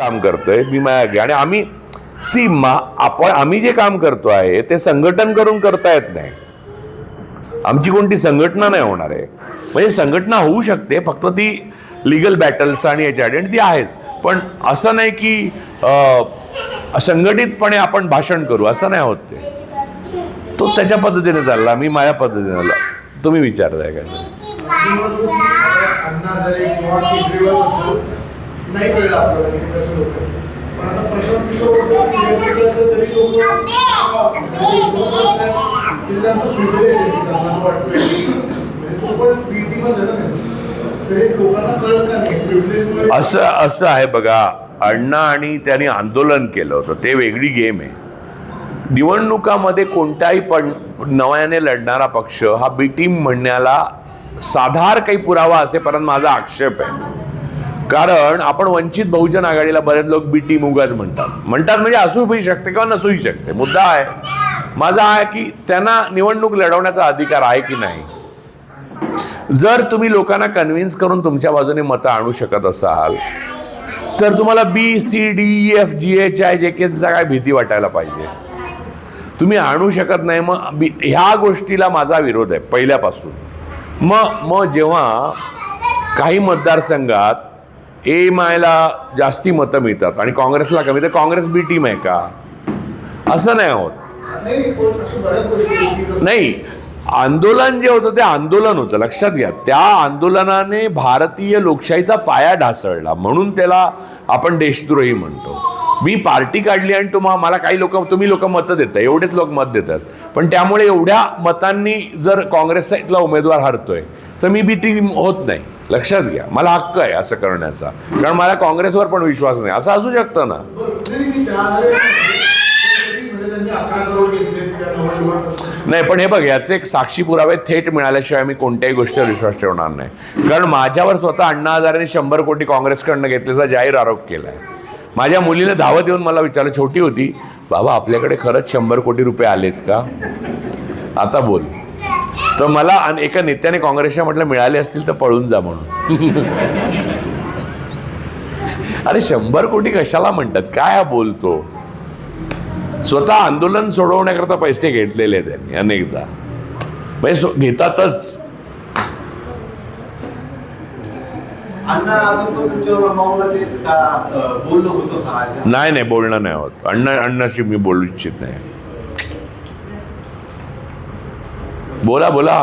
काम करतोय मी माझ्या आणि आम्ही सी मा आपण आम्ही जे काम करतो आहे ते संघटन करून करता येत नाही. आमची कोणती संघटना नाही होणार आहे. म्हणजे संघटना होऊ शकते फक्त ती लिगल बॅटल्स आणि याच्या आणि ती आहेच. पण असं नाही की संघटितपणे आपण भाषण करू असं नाही होत ते. तो त्याच्या पद्धतीने चालला मी माझ्या पद्धतीने आला तुम्ही विचारताय काय? नाही कळलं आपल्याला की कसं होतं. पण आता प्रशांत किशोर कळलं तरी लोक त्यांचं वाटतं म्हणजे पण. तरी लोकांना कळत का नाही? असं असं आहे बघा. अण्णा आणि त्यांनी आंदोलन केलं होतं. ते वेगळी गेम आहे. निवडणुकामध्ये कोणताही पण नव्याने लढणारा पक्ष हा बी टीम म्हणण्याला साधार काही पुरावा असेपर्यंत माझा आक्षेप आहे. कारण आपण वंचित बहुजन आघाडीला बरेच लोक बी टीम उगाच म्हणतात. म्हणतात म्हणजे असूही शकते किंवा नसूही शकते. मुद्दा आहे. माझा आहे की त्यांना निवडणूक लढवण्याचा अधिकार आहे की नाही? जर तुम्ही लोकांना कन्व्हिन्स करून तुमच्या बाजूने मतं आणू शकत असाल तर तुम्हाला B C D F G H I J केचा काय भीती वाटायला पाहिजे? तुम्ही आणू शकत नाही मग बी ह्या गोष्टीला माझा विरोध आहे पहिल्यापासून. मग मग जेव्हा काही मतदारसंघात एम आयला जास्ती मतं मिळतात आणि काँग्रेसला कमी. तर काँग्रेस बी टीम आहे का? असं नाही होत. नाही. आंदोलन जे होतं ते आंदोलन होतं. लक्षात घ्या. त्या आंदोलनाने भारतीय लोकशाहीचा पाया ढासळला. म्हणून त्याला आपण देशद्रोही म्हणतो. मी पार्टी काढली आणि तुम्हा मला काही लोक तुम्ही लोक मतं देता. एवढेच लोक मत देतात. पण त्यामुळे एवढ्या मतांनी जर काँग्रेसचा इथला उमेदवार हरतोय तर मी बी टी होत नाही. लक्षात घ्या. मला हक्क आहे असं करण्याचा. कारण मला काँग्रेसवर पण विश्वास नाही. असं असू शकतं ना. नाही, पण हे बघ याचे एक साक्षी पुरावे थेट मिळाल्याशिवाय मी कोणत्याही गोष्टीवर विश्वास ठेवणार नाही. कारण माझ्यावर स्वतः अण्णा हजारेने शंभर कोटी काँग्रेसकडनं घेतल्याचा जाहीर आरोप केला आहे माझ्या मुलीने धावत येऊन मला विचारलं छोटी होती. बाबा आपल्याकडे खरंच शंभर कोटी रुपये आलेत का? आता बोल. तर मला एका नेत्याने काँग्रेसच्या म्हटलं मिळाले असतील तर पळून जा म्हणून. अरे शंभर कोटी कशाला म्हणतात? काय हा बोलतो? स्वतः आंदोलन सोडवण्याकरता पैसे घेतलेले आहेत त्यांनी अनेकदा. म्हणजे सो- घेतातच. नाही नाही बोलणं नाही होत. अण्णा अण्णाशी मी बोलू इच्छित नाही. बोला बोला.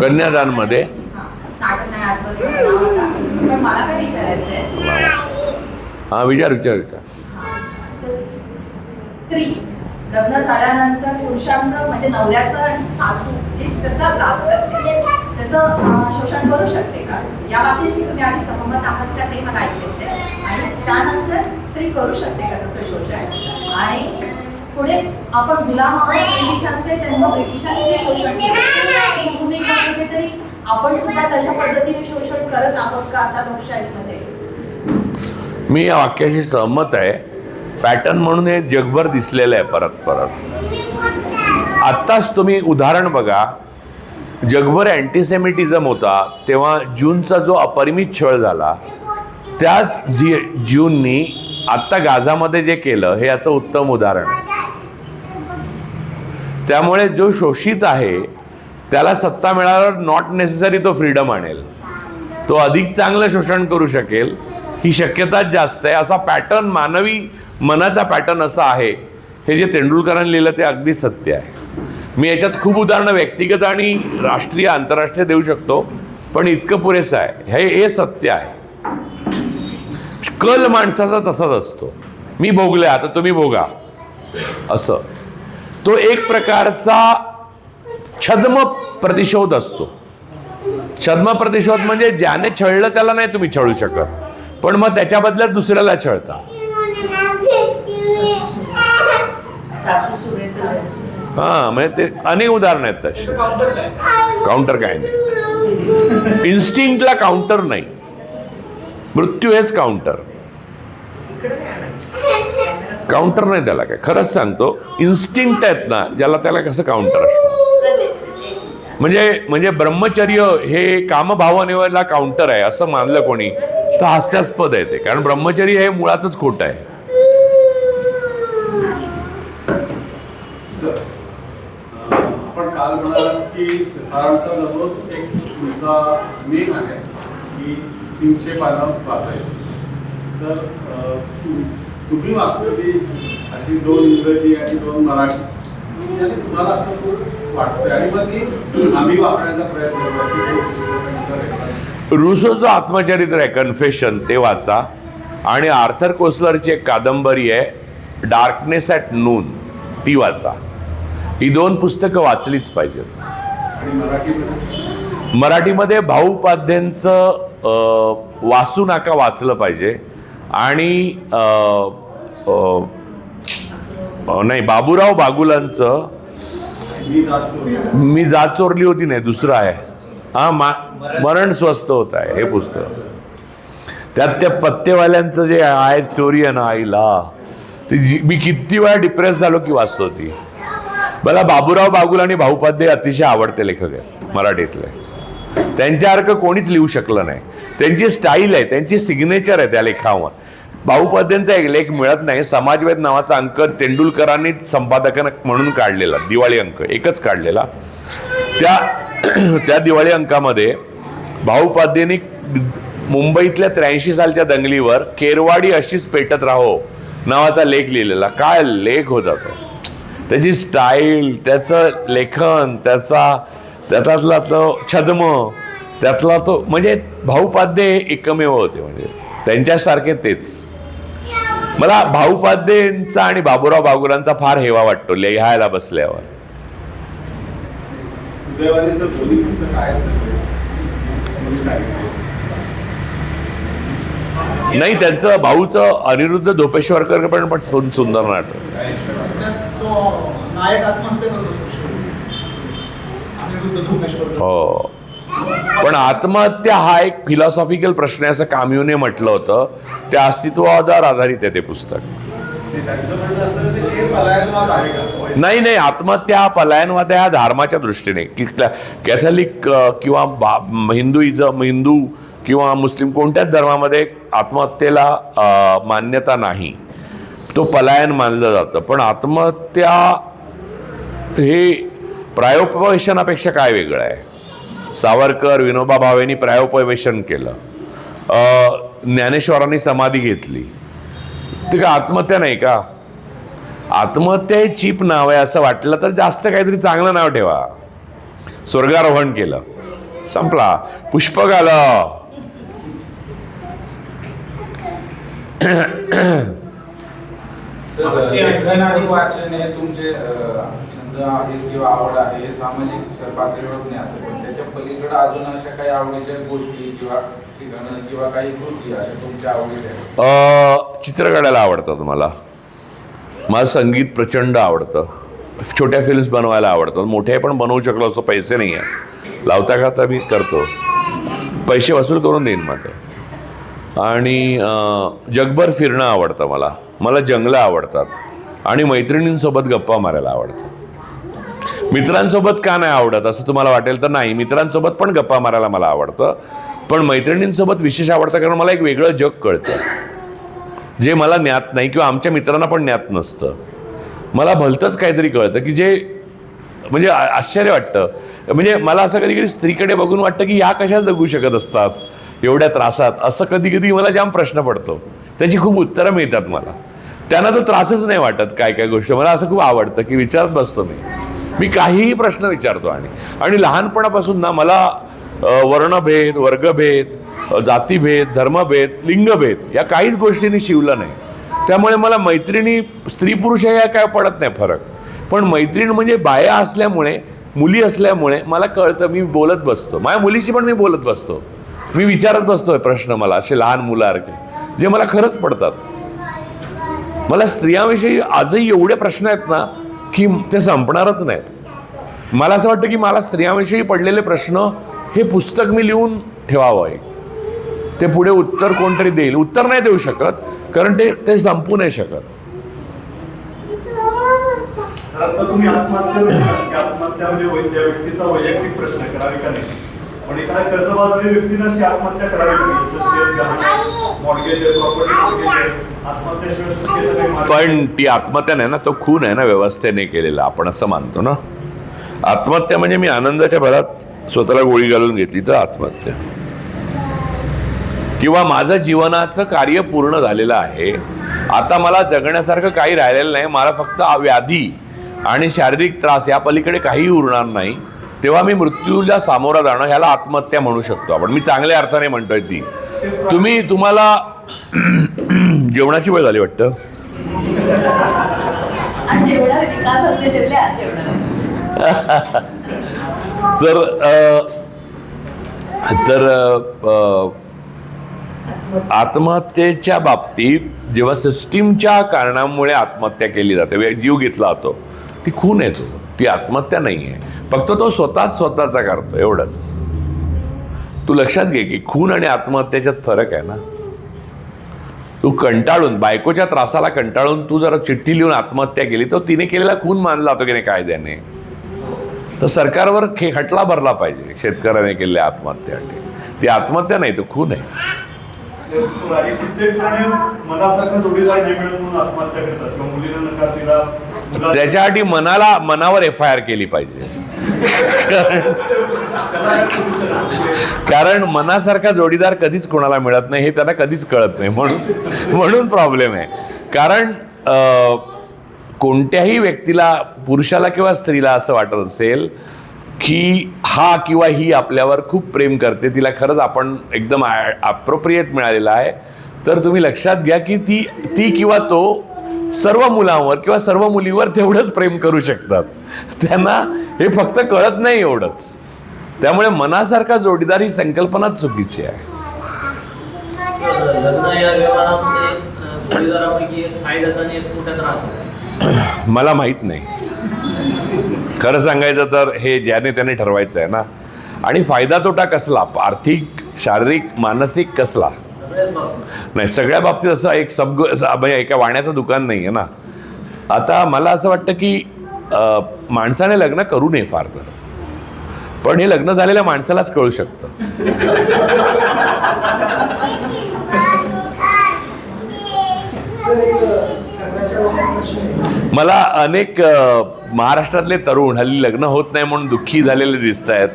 कन्यादानमध्ये? हां, विचार विचार विचार. तर स्त्री लग्न झाल्यानंतर पुरुषांचं म्हणजे नवऱ्याचं आणि सासू जे त्याचा जाच करते त्याचं शोषण करू शकते का? या बाबतीशी तुम्ही आधी सहमत आहात का ते मला ऐकायचं आहे आणि त्यानंतर स्त्री करू शकते का तसं शोषण? आणि पुढे आपण गुलाम ब्रिटिशांचे तेव्हा ब्रिटिशांनी जे शोषण केलं भूमिका कुठेतरी आपण सुद्धा तशा पद्धतीने शोषण करत आहोत का आता लोकशाहीमध्ये? मी या वाक्याशी सहमत आहे. पॅटर्न म्हणून हे जगभर दिसलेलं आहे परत परत. आत्ताच तुम्ही उदाहरण बघा. जगभर अँटीसेमिटिझम होता तेव्हा जूनचा जो अपरिमित छळ झाला त्याच झी जूननी आत्ता गाझामध्ये जे केलं हे याचं उत्तम उदाहरण आहे. त्यामुळे जो शोषित आहे त्याला सत्ता मिळाल्यावर नॉट नेसेसरी तो फ्रीडम आणेल. तो अधिक चांगलं शोषण करू शकेल. ही शक्यताच जास्त आहे. असा पॅटर्न मानवी मनाचा पॅटर्न असा आहे. हे जे तेंडुलकरांनी लिहिलं ते अगदी सत्य आहे. मी याच्यात खूप उदाहरणं व्यक्तिगत आणि राष्ट्रीय आंतरराष्ट्रीय देऊ शकतो पण इतकं पुरेसं आहे. हे हे सत्य आहे. कल माणसाचा तसाच असतो. मी भोगले आता तुम्ही भोगा. असं. तो एक प्रकारचा छद्म प्रतिशोध असतो. छद्म प्रतिशोध म्हणजे ज्याने छळलं त्याला नाही तुम्ही छळू शकत. पण मग त्याच्या बदल्यात दुसऱ्याला छळता सासू सुनेचं हा म्हणजे ते अनेक उदाहरणं आहेत तशी काउंटर काय नाही. इन्स्टिंक्टला काउंटर नाही. मृत्यू हेच काउंटर काउंटर नाही त्याला काय. खरंच सांगतो इन्स्टिंक्ट आहेत ना ज्याला त्याला कसं काउंटर असतं? म्हणजे म्हणजे ब्रह्मचर्य हे कामभावनेला काउंटर आहे असं मानलं कोणी तर हास्यास्पद आहे ते. कारण ब्रह्मचर्य हे मुळातच खोटं आहे सर, अं, आपण काल म्हणालात की साधारणतः दररोज एक तुमचा मेन आहे की तीनशे पानं वाचायची. तर तुम्ही वाचलेली अशी दोन इंग्रजी आणि दोन मराठी आणि तुम्हाला असं खूप वाटतंय. आणि मग ती आम्ही वाचण्याचा प्रयत्न करू अशी रुसोचं आत्मचरित्र आहे कन्फेशन ते वाचा. आणि आर्थर कोसलरची एक कादंबरी आहे डार्कनेस ॲट नून ती वाचा. ही दोन पुस्तकं वाचलीच पाहिजेत. मराठीमध्ये भाऊ उपाध्यांचं वासू नाका वाचलं पाहिजे. आणि नाही बाबूराव बागुलांचं मी जात मी जात चोरली होती नाही दुसरं आहे. हा मा मरण स्वस्त होत आहे हे पुस्तक. त्यात त्या पत्तेवाल्यांचं जे आहे स्टोरी आहे ना आईला ती जी मी किती वेळा डिप्रेस झालो की वाचतो ती मला बाबूराव बागुल आणि भाऊपाध्ये अतिशय आवडते लेखक आहेत मराठीतले. त्यांच्यासारखं कोणीच लिहू शकलं नाही. त्यांची स्टाईल आहे त्यांची सिग्नेचर आहे त्या लेखावर. भाऊपाद्यांचा एक लेख मिळत नाही समाजवेद नावाचा अंक तेंडुलकरांनी संपादकानं म्हणून काढलेला दिवाळी अंक एकच काढलेला. त्या त्या दिवाळी अंकामध्ये भाऊपाध्यांनी मुंबईतल्या त्र्याऐंशी सालच्या दंगलीवर केरवाडी अशीच पेटत राहो नावाचा लेख लिहिलेला. काय लेख होता तो त्याची स्टाईल त्याचं लेखन त्याचा त्याच्यातला तो छद्म त्यातला तो म्हणजे भाऊपाध्ये एकमेव होते म्हणजे. त्यांच्यासारखे तेच. मला भाऊपाध्येंचा आणि बाबूराव बागुलांचा फार हेवा वाटतो लिहायला बसल्यावर. नाही त्यांचं भाऊचं अनिरुद्ध धोपेश्वरकर पण पण सुंदर नाटक. नायक आत्महत्या करतो. अनिरुद्ध धोमेश्वर हो. पण आत्महत्या हा एक फिलॉसॉफिकल प्रश्न आहे असं काम्यूने म्हटलं होतं. त्या अस्तित्वावर आधारित आहे ते पुस्तक. नाही नाही. आत्महत्या हा पलायनवाद आहे हा धर्माच्या दृष्टीने. कॅथलिक किंवा हिंदुइझम हिंदू किंवा मुस्लिम कोणत्याच धर्मामध्ये आत्महत्येला मान्यता नाही. तो पलायन मानलं जातं. पण आत्महत्या हे प्रायोपवेशनापेक्षा काय वेगळं आहे? सावरकर विनोबा भावेनी प्रायोपवेशन केलं. ज्ञानेश्वरांनी समाधी घेतली. ते का आत्महत्या नाही का? आत्महत्या हे चीप नाव आहे. असं वाटलं तर जास्त काहीतरी चांगलं नाव ठेवा. स्वर्गारोहण केलं. संपला. पुष्पक आलं अशी लेखन आणि वाचन हे तुमचे छंद आहेत किंवा आवड आहे हे सामाजिक पातळीवर ज्ञात पण त्याच्या पलीकडे अजून अशा काही आवडीच्या गोष्टी किंवा ठिकाणं किंवा काही कृती अशा तुमच्या आवडीच्या आहेत? अ, चित्र काढायला आवडतं मला. मला संगीत प्रचंड आवडतं. छोट्या फिल्म्स बनवायला आवडतात. मोठे पण बनवू शकलो असं पैसे नाही आहे लावता खाता मी करतो. पैसे वसूल करून देईन मात्र. आणि जगभर फिरणं आवडतं मला. मला जंगलं आवडतात. आणि मैत्रिणींसोबत गप्पा मारायला आवडतं. मित्रांसोबत का नाही आवडत असं तुम्हाला वाटेल तर नाही. मित्रांसोबत पण गप्पा मारायला मला आवडतं. पण मैत्रिणींसोबत विशेष आवडतं कारण मला एक वेगळं जग कळतं. जे मला ज्ञात नाही किंवा आमच्या मित्रांना पण ज्ञात नसतं. मला भलतंच काहीतरी कळतं की जे म्हणजे आश्चर्य वाटतं. म्हणजे मला असं कधी कधी स्त्रीकडे बघून वाटतं की या कशा जगू शकत असतात? एवढ्या त्रासात. असं कधी कधी मला जाम प्रश्न पडतो. त्याची खूप उत्तरं मिळतात मला. त्यांना तो त्रासच नाही वाटत काय काय गोष्ट. मला असं खूप आवडतं की विचारत बसतो मी. मी काहीही प्रश्न विचारतो आणि आणि लहानपणापासून ना मला वर्णभेद वर्गभेद जातीभेद धर्मभेद लिंगभेद या काहीच गोष्टींनी शिवलं नाही. त्यामुळे मला मैत्रिणी स्त्री पुरुष या काय पडत नाही फरक. पण मैत्रीण म्हणजे बाया असल्यामुळे मुली असल्यामुळे मला कळतं मी बोलत बसतो. माझ्या मुलीशी पण मी बोलत बसतो. मी विचारत बसतोय प्रश्न मला असे लहान मुलासारखे जे मला खरंच पडतात. मला स्त्रियांविषयी आजही एवढे प्रश्न आहेत ना की ते संपणारच नाहीत. मला असं वाटतं की मला स्त्रियांविषयी पडलेले प्रश्न हे पुस्तक मी लिहून ठेवावं आहे ते पुढे उत्तर कोणतरी देईल. उत्तर नाही देऊ शकत कारण ते ते संपू नाही शकत. तुम्ही आत्महत्या म्हणजे त्या व्यक्तीचा वैयक्तिक प्रश्न करावी का नाही? पण एखाद्या कर्जबाजारी व्यक्तीनं अशी आत्महत्या करावी काही मार्ग पण ती आत्महत्या नाही ना तो खून आहे ना व्यवस्थेने केलेला आपण असं मानतो ना. आत्महत्या म्हणजे मी आनंदाच्या भरात स्वतःला गोळी घालून घेतली तर आत्महत्या. किंवा माझं जीवनाचं कार्य पूर्ण झालेलं आहे आता मला जगण्यासारखं काही राहिलेलं नाही मला फक्त व्याधी आणि शारीरिक त्रास या पलीकडे काहीही उरणार नाही. तेव्हा मी मृत्यूला सामोरा जाणं ह्याला आत्महत्या म्हणू शकतो आपण. मी चांगल्या अर्थाने म्हणतोय ती. तुम्ही तुम्हाला जेवणाची वेळ झाली वाटतं. तर अ, तर आत्महत्येच्या बाबतीत जेव्हा सिस्टीमच्या कारणामुळे आत्महत्या केली जाते जीव घेतला जातो ती खून येतो. ती आत्महत्या नाही आहे फक्त तो स्वतःच स्वतःचा करतो एवढंच. तू लक्षात घे की खून आणि आत्महत्येच्यात फरक आहे ना. तू कंटाळून बायकोच्या त्रासाला कंटाळून तू जरा चिठ्ठी लिहून आत्महत्या केली तर तिने केलेला खून मानला जातो की नाही कायद्याने. तर सरकारवर खे खटला भरला पाहिजे शेतकऱ्याने केलेल्या आत्महत्यासाठी. ती आत्महत्या नाही तो खून आहे. म्हणजे मनासारखं जोडीदार नाही मिळत म्हणून आत्महत्या करतात. किंवा मुलीनं नकार दिला त्याच्यासाठी मनाला मनावर एफ आय आर केली पाहिजे. कारण मनासारखा जोडीदार कधीच कोणाला मिळत नाही हे त्यांना कधीच कळत नाही. म्हणून म्हणून प्रॉब्लेम आहे. कारण कोणत्याही व्यक्तीला पुरुषाला किंवा स्त्रीला असं वाटत असेल की हा किंवा ही आपल्यावर खूप प्रेम करते तिला खरंच आपण एकदम अप्रोप्रिएट मिळालेला आहे. तर तुम्ही लक्षात घ्या की ती ती किंवा तो सर्व मुलांवर किंवा सर्व मुलीवर तेवढंच प्रेम करू शकतात. त्यांना हे फक्त कळत नाही एवढंच. त्यामुळे मनासारखा जोडीदार ही संकल्पनाच चुकीची आहे. मला माहीत नाही. खरं सांगायचं तर हे ज्याने त्याने ठरवायचं आहे ना. आणि फायदा तोटा कसला? आर्थिक शारीरिक मानसिक कसला? नाही सगळ्या बाबतीत असं एक सब म्हणजे एका वाण्याचं दुकान नाही आहे ना. आता मला असं वाटतं की माणसाने लग्न करू नये फार तर. पण हे लग्न झालेल्या माणसालाच कळू शकतं. मला अनेक महाराष्ट्रातले तरुण हल्ली लग्न होत नाही म्हणून दुःखी झालेले दिसत आहेत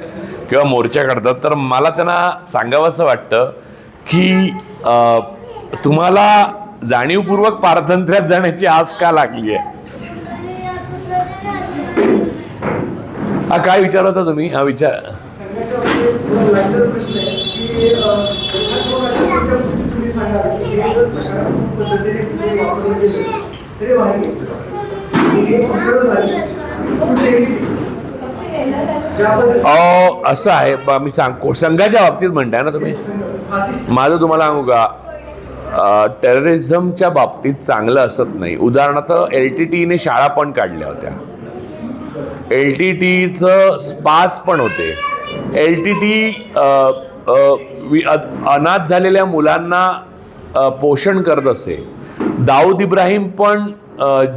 किंवा मोर्चा काढतात तर मला त्यांना सांगावंसं वाटतं की तुम्हाला जाणीवपूर्वक पारतंत्र्यात जाण्याची आस का लागली आहे? हा काय विचार होता तुम्ही? हा विचार. असं आहे मी सांगतो. संघाच्या बाबतीत म्हणताय ना तुम्ही? माझं तुम्हाला सांगू का? टेररिझमच्या बाबतीत चांगलं असत नाही. उदाहरणार्थ एल टी टीने शाळा पण काढल्या होत्या. एल टी टीचं स्पाच पण होते. एल टी टी अनाथ झालेल्या मुलांना पोषण करत असे. दाऊद इब्राहिम पण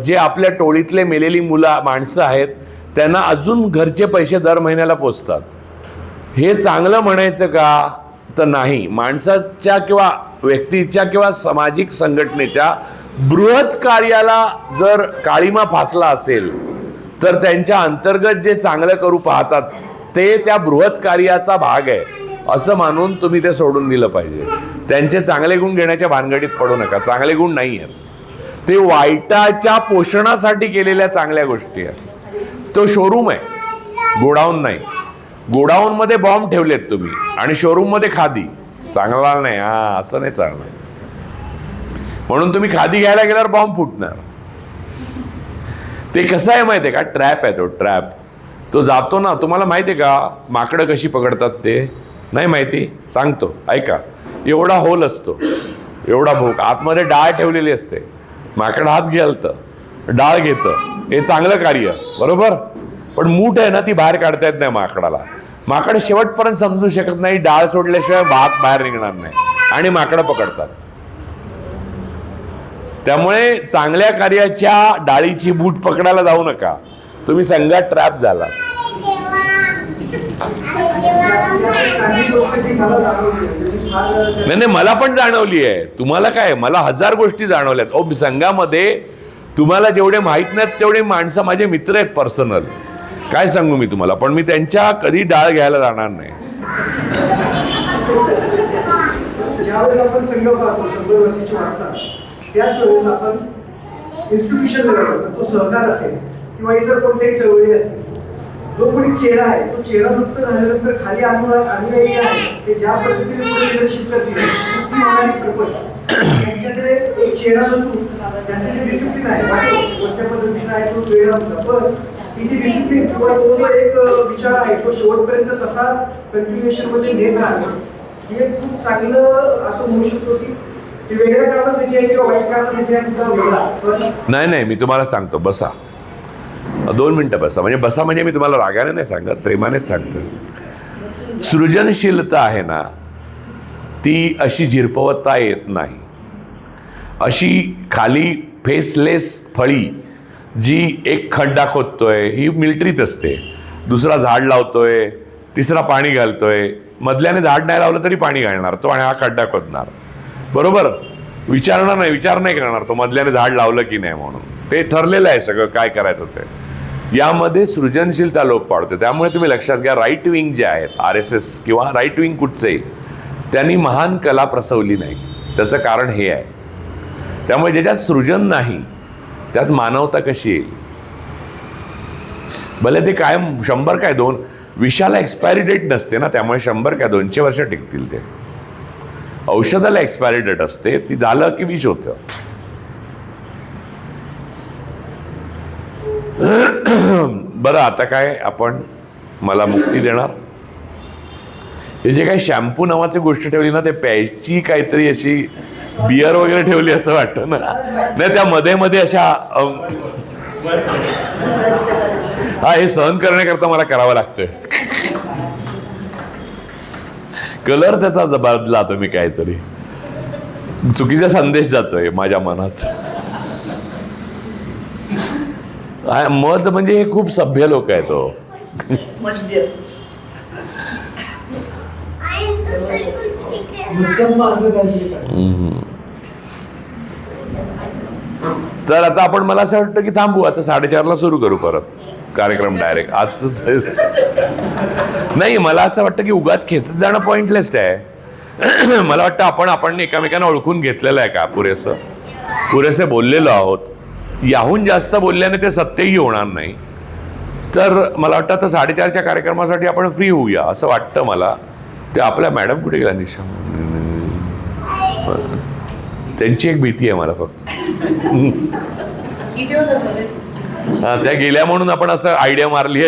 जे आपल्या टोळीतले मेलेली मुलं माणसं आहेत त्यांना अजून घरचे पैसे दर महिन्याला पोचतात. हे चांगलं म्हणायचं का? तर नाही माणसाच्या किंवा व्यक्तीच्या किंवा सामाजिक संघटनेच्या बृहत कार्याला जर काळीमा फासला असेल तर त्यांच्या अंतर्गत जे चांगलं करू पाहतात ते त्या बृहत कार्याचा भाग आहे. असं मानून तुम्ही ते सोडून दिलं पाहिजे. त्यांचे चांगले गुण घेण्याच्या भानगडीत पडू नका. चांगले गुण नाही आहेत. ते वाईटाच्या पोषणासाठी केलेल्या चांगल्या गोष्टी आहेत. तो शोरूम आहे. गोडाऊन नाही. गोडाऊनमध्ये बॉम्ब ठेवलेत तुम्ही आणि शोरूममध्ये खादी. चांगला नाही हा असं नाही चालणार. म्हणून तुम्ही खादी घ्यायला गेल्यावर बॉम्ब फुटणार. ते कसं आहे माहिती आहे का? ट्रॅप आहे तो ट्रॅप तो जातो ना तुम्हाला माहिती आहे का? माकडं कशी पकडतात ते? नाही माहिती? सांगतो ऐका. एवढा होल असतो. एवढा भूक. आतमध्ये डाळ ठेवलेली असते. माकड हात घालतं डाळ घेतं. हे चांगलं कार्य. बरोबर? पण मूठ आहे ना ती बाहेर काढता येत नाही माकडाला. माकड शेवटपर्यंत समजू शकत नाही डाळ सोडल्याशिवाय भात बाहेर निघणार नाही. आणि माकडं पकडतात. त्यामुळे चांगल्या कार्याच्या डाळीची बूट पकडायला जाऊ नका. तुम्ही संघात ट्रॅप झाला. नाही नाही मला पण जाणवली आहे. तुम्हाला काय मला हजार गोष्टी जाणवल्यात ओ संघामध्ये तुम्हाला जेवढे माहीत नाहीत तेवढे माणसं माझे मित्र आहेत पर्सनल काय सांगू मी तुम्हाला? पण मी त्यांच्या कधी डाळ घ्यायला जाणार नाही. किंवा इतर कोणत्याही चळवळी असतील जो कोणी चेहरा आहे तो चेहरा मुक्त झाल्यानंतर खाली अनुयायी आहे. ते ज्या पद्धतीने लिडरशिप करतील ती होणारी प्रपंच त्यांच्याकडे एक चेहरा नसून त्यांचं जे डिसिप्लिन आहे कोणत्या पद्धतीचा आहे तो वेळ होता पण ती जी डिसिप्लिन किंवा तो जो एक विचार आहे. तो शेवटपर्यंत तसाच कंटिन्युएशनमध्ये नेत राहणं हे एक खूप चांगलं असं म्हणू शकतो की नाही नाही मी तुम्हाला सांगतो. बसा. दोन मिनटं बसा. म्हणजे बसा म्हणजे मी तुम्हाला रागाने नाही सांगत प्रेमानेच सांगतो. सृजनशीलता आहे ना ती अशी झिरपवता येत नाही. अशी खाली फेसलेस फळी जी एक खड्डा खोदतोय ही मिलिटरीत असते. दुसरा झाड लावतोय तिसरा पाणी घालतोय. मधल्याने झाड नाही लावलं तरी पाणी घालणार तो आणि हा खड्डा खोदणार. बरोबर? विचारणार नाही विचार नाही करणार तो मधल्याने झाड लावलं की नाही म्हणून. ते ठरलेलं आहे सगळं काय करायचं ते. यामध्ये सृजनशीलता लोप पाडते. त्यामुळे तुम्ही लक्षात घ्या राईट विंग जे आहेत आर एस एस किंवा राईट विंग कुठचंही त्यांनी महान कला प्रसवली नाही. त्याचं कारण हे आहे. त्यामुळे ज्याच्यात सृजन नाही त्यात मानवता कशी येईल? भले ते कायम शंभर काय दोन विषाला एक्सपायरी डेट नसते ना त्यामुळे शंभर काय दोनशे वर्ष टिकतील ते. औषधाला एक्सपायरी डेट असते ती झालं की विष होतं. बरं आता काय आपण मला मुक्ती देणार? हे जे काही शॅम्पू नावाची गोष्ट ठेवली ना ते प्यायची काहीतरी अशी बियर वगैरे ठेवली असं वाटतं ना. नाही त्या मध्ये मध्ये अशा हा हे सहन करण्याकरता मला करावं लागतंय. कलर त्याचा ज- बदला तुम्ही काहीतरी. चुकीचा संदेश जातोय माझ्या मनात. हा, मत म्हणजे हे खूप सभ्य लोक आहेत हो. मुद्दाम माणसं काहीतरी करतात. तर आता आपण मला असं वाटतं की थांबू आता साडेचारला सुरू करू परत. कार्यक्रम डायरेक्ट आजच नाही मला असं वाटतं की उगाच खेचत जाणं पॉईंटलेस्ट आहे. मला वाटतं आपण आपण एकामेकांना ओळखून घेतलेलं आहे का पुरेसं? पुरेसे बोललेलो आहोत. याहून जास्त बोलल्याने ते सत्यही होणार नाही. तर मला वाटतं आता साडेचारच्या कार्यक्रमासाठी आपण फ्री होऊया असं वाटतं मला. ते आपल्या मॅडम कुठे गेला? निशा त्यांची एक भीती आहे मला फक्त. हा त्या गेल्या म्हणून आपण असं आयडिया मारली आहे.